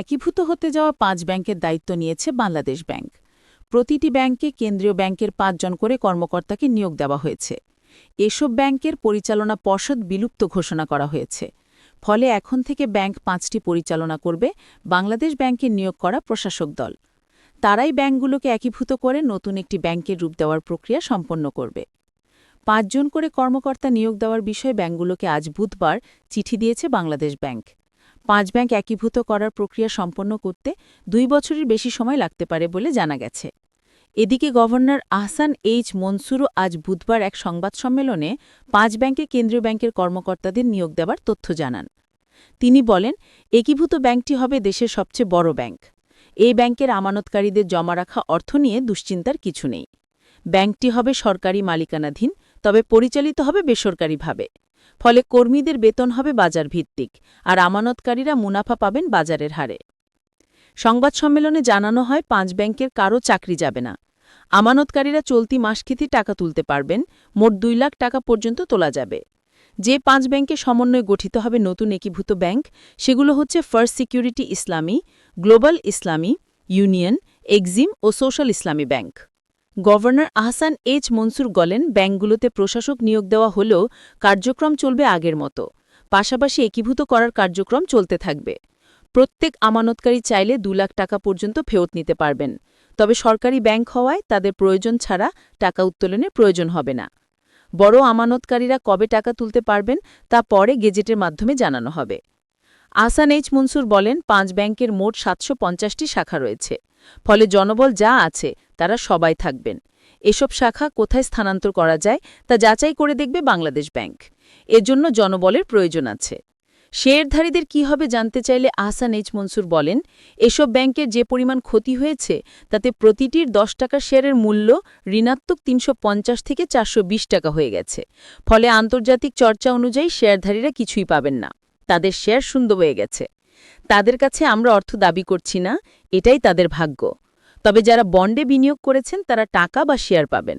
একীভূত হতে যাওয়া পাঁচ ব্যাংকের দায়িত্ব নিয়েছে বাংলাদেশ ব্যাংক। প্রতিটি ব্যাংকে কেন্দ্রীয় ব্যাংকের পাঁচজন করে কর্মকর্তাকে নিয়োগ দেওয়া হয়েছে। এসব ব্যাংকের পরিচালনা পর্ষদ বিলুপ্ত ঘোষণা করা হয়েছে। ফলে এখন থেকে ব্যাংক পাঁচটি পরিচালনা করবে বাংলাদেশ ব্যাংকের নিয়োগ করা প্রশাসক দল। তারাই ব্যাংকগুলোকে একীভূত করে নতুন একটি ব্যাংকের রূপ দেওয়ার প্রক্রিয়া সম্পন্ন করবে। পাঁচজন করে কর্মকর্তা নিয়োগ দেওয়ার বিষয়ে ব্যাংকগুলোকে আজ বুধবার চিঠি দিয়েছে বাংলাদেশ ব্যাংক। পাঁচ ব্যাংক একীভূত করার প্রক্রিয়া সম্পন্ন করতে দুই বছরের বেশি সময় লাগতে পারে বলে জানা গেছে। এদিকে গভর্নর আহসান এইচ মনসুরও আজ বুধবার এক সংবাদ সম্মেলনে পাঁচ ব্যাংকে কেন্দ্রীয় ব্যাংকের কর্মকর্তাদের নিয়োগ দেওয়ার তথ্য জানান। তিনি বলেন, একীভূত ব্যাংকটি হবে দেশের সবচেয়ে বড় ব্যাংক। এই ব্যাংকের আমানতকারীদের জমা রাখা অর্থ নিয়ে দুশ্চিন্তার কিছু নেই। ব্যাংকটি হবে সরকারি মালিকানাধীন, তবে পরিচালিত হবে বেসরকারিভাবে। ফলে কর্মীদের বেতন হবে বাজার ভিত্তিক আর আমানতকারীরা মুনাফা পাবেন বাজারের হারে। সংবাদ সম্মেলনে জানানো হয়, পাঁচ ব্যাংকের কারও চাকরি যাবে না। আমানতকারীরা চলতি মাসখিতি টাকা তুলতে পারবেন, মোট দুই লাখ টাকা পর্যন্ত তোলা যাবে। যে পাঁচ ব্যাংকে সমন্বয়ে গঠিত হবে নতুন একীভূত ব্যাংক, সেগুলো হচ্ছে first security Islami, global Islami, union, Exim ও social Islami bank. Governor Ahsan H Mansur বলেন, ব্যাংকগুলোতে প্রশাসক নিয়োগ দেওয়া হলেও কার্যক্রম চলবে আগের মতো। পাশাপাশি একীভূত করার কার্যক্রম চলতে থাকবে। প্রত্যেক আমানতকারী চাইলে দু লাখ টাকা পর্যন্ত ফেরত নিতে পারবেন। তবে সরকারি ব্যাংক হওয়ায় তাদের প্রয়োজন ছাড়া টাকা উত্তোলনের প্রয়োজন হবে না। বড় আমানতকারীরা কবে টাকা তুলতে পারবেন তা পরে গেজেটের মাধ্যমে জানানো হবে। আসান এইচ মনসুর বলেন, পাঁচ ব্যাংকের মোট সাতশো পঞ্চাশটি শাখা রয়েছে। ফলে জনবল যা আছে, তারা সবাই থাকবেন। এসব শাখা কোথায় স্থানান্তর করা যায়, তা যাচাই করে দেখবে বাংলাদেশ ব্যাংক। এজন্য জনবলের প্রয়োজন আছে। শেয়ারধারীদের কি হবে জানতে চাইলে আহসান এইচ মনসুর বলেন, এসব ব্যাংকের যে পরিমাণ ক্ষতি হয়েছে, তাতে প্রতিটির দশ টাকা শেয়ারের মূল্য ঋণাত্মক তিনশো পঞ্চাশ থেকে চারশো বিশ টাকা হয়ে গেছে। ফলে আন্তর্জাতিক চর্চা অনুযায়ী শেয়ারধারীরা কিছুই পাবেন না। তাদের শেয়ার শূন্য হয়ে গেছে। তাদের কাছে আমরা অর্থ দাবি করছি না, এটাই তাদের ভাগ্য। তবে যারা বন্ডে বিনিয়োগ করেছেন, তারা টাকা বা শেয়ার পাবেন।